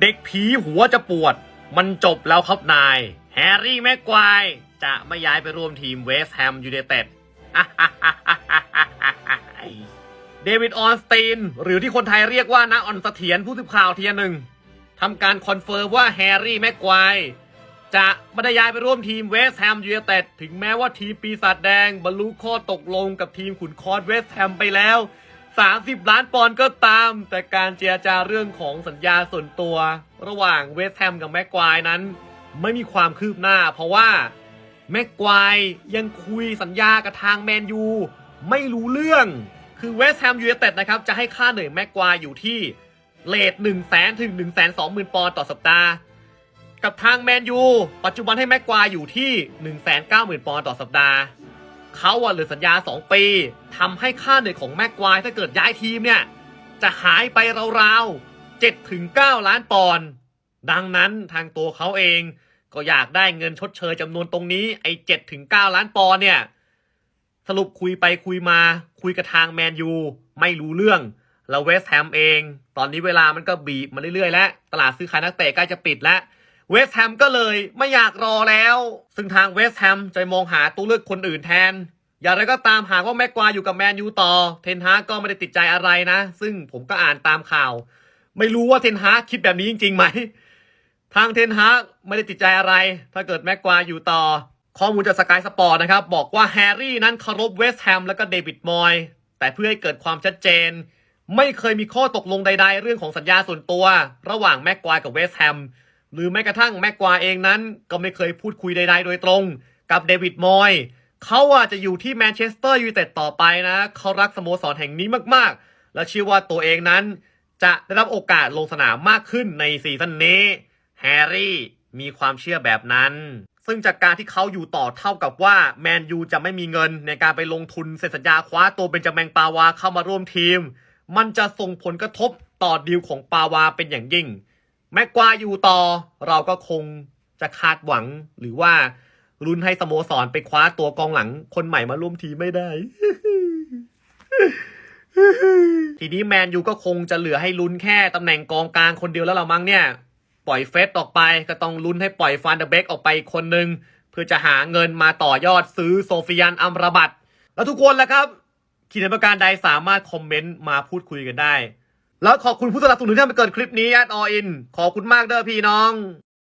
เด็กผีหัวจะปวด มันจบแล้วครับนาย แฮร์รี่แม็กควายจะไม่ย้ายไปร่วมทีมเวสต์แฮมยูไนเต็ดเดวิดออนสตีน หรือที่คนไทยเรียกว่านาออนเสถียรผู้สื่อข่าวเทียหนึ่งทำการคอนเฟิร์มว่าแฮร์รี่แม็กควายจะไม่ได้ย้ายไปร่วมทีมเวสต์แฮมยูไนเต็ดถึงแม้ว่าทีมปีศาจแดงบรรลุข้อตกลงกับทีมขุนคอร์สเวสต์แฮมไปแล้ว 30 ล้านปอนด์ก็ตาม แต่การเจรจาเรื่องของสัญญาส่วนตัว ระหว่างเวสต์แฮมกับแม็กควายนั้น ไม่มีความคืบหน้า เพราะว่าแม็กควายยังคุยสัญญากับทางแมนยูไม่รู้เรื่อง คือเวสต์แฮมยูไนเต็ดนะครับจะให้ค่าเหนื่อยแม็กควายอยู่ที่เลท1 0 0 0 0แสนถึง1 2 0 0 0 0 ปอนด์ต่อสัปดาห์ กับทางแมนยูปัจจุบันให้แม็กควายอยู่ที่ 1 9 0 0 0 0 ปอนด์ต่อสัปดาห์ เขาอะเหลือสัญญา 2 ปีทำให้ค่าเหนื่อยของแม็กควายถ้าเกิดย้ายทีมเนี่ย จะหายไปราวๆ7ถึง9ล้านปอนด์ดังนั้นทางตัวเขาเองก็อยากได้เงินชดเชยจำนวนตรงนี้ไอ้7ถึง9ล้านปอนด์เนี่ย สรุปคุยไปคุยมาคุยกับทางแมนยูไม่รู้เรื่อง แล้วเวสต์แฮมเอง ตอนนี้เวลามันก็บีบมาเรื่อยๆ แล้ว ตลาดซื้อขายนักเตะใกล้จะปิดแล้ว เวสต์แฮมก็เลยไม่อยากรอแล้ว ซึ่งทางเวสต์แฮมจะมองหาตัวเลือกคนอื่นแทน อย่างไรก็ตามหากว่าแม็กควายอยู่กับแมนยูต่อ เทนฮากก็ไม่ได้ติดใจอะไรนะ ซึ่งผมก็อ่านตามข่าว ไม่รู้ว่าเทนฮาคิดแบบนี้จริงๆไหม ทางเทนฮากไม่ได้ติดใจอะไร ถ้าเกิดแม็กควายอยู่ต่อ ข้อมูลจากสกายสปอร์ตนะครับ บอกว่าแฮร์รี่นั้นเคารพเวสต์แฮมและก็เดวิดมอยแต่เพื่อให้เกิดความชัดเจน ไม่เคยมีข้อตกลงใด ๆ เรื่องของสัญญาส่วนตัว ระหว่างแม็กควายกับเวสต์แฮม หรือแม้กระทั่งแม็กควาเองนั้นก็ไม่เคยพูดคุยใดๆ โดยตรง กับเดวิดมอยเขาอาจจะอยู่ที่แมนเชสเตอร์ยูไนเต็ดต่อไปนะเขารักสโมสรแห่งนี้มากๆ และเชื่อว่าตัวเองนั้น จะได้รับโอกาสลงสนามมากขึ้นในซีซั่นนี้แฮร์รี่มีความเชื่อแบบนั้น ซึ่งจากการที่เขาอยู่ต่อเท่ากับว่าแมนยูจะไม่มีเงินในการไปลงทุนเซ็นสัญญาคว้าตัวเป็นจาแมงปาวาเข้ามาร่วมทีม มันจะส่งผลกระทบต่อดีลของปาวาเป็นอย่างยิ่ง แม็กควายอยู่ต่อ เราก็คงจะคาดหวังหรือว่าลุนให้สโมสรไปคว้าตัวกองหลังคนใหม่มาร่วมทีไม่ได้ ทีนี้แมนยูก็คงจะเหลือให้ลุ้นแค่ตำแหน่งกองกลางคนเดียวแล้วละมั้งเนี่ย ปล่อยเฟสออกไปก็ต้องลุ้นให้ปล่อยฟานเดเบกออกไปคนหนึ่งเพื่อจะหาเงินมาต่อยอดซื้อโซฟิยันอัมราบัตแล้วทุกคนล่ะครับคิดเห็นประการใดสามารถคอมเมนต์มาพูดคุยกันได้ แล้วขอบคุณผู้สนับสนุนที่ทำให้เกิดคลิปนี้แอดออิน ขอบคุณมากเด้อพี่น้อง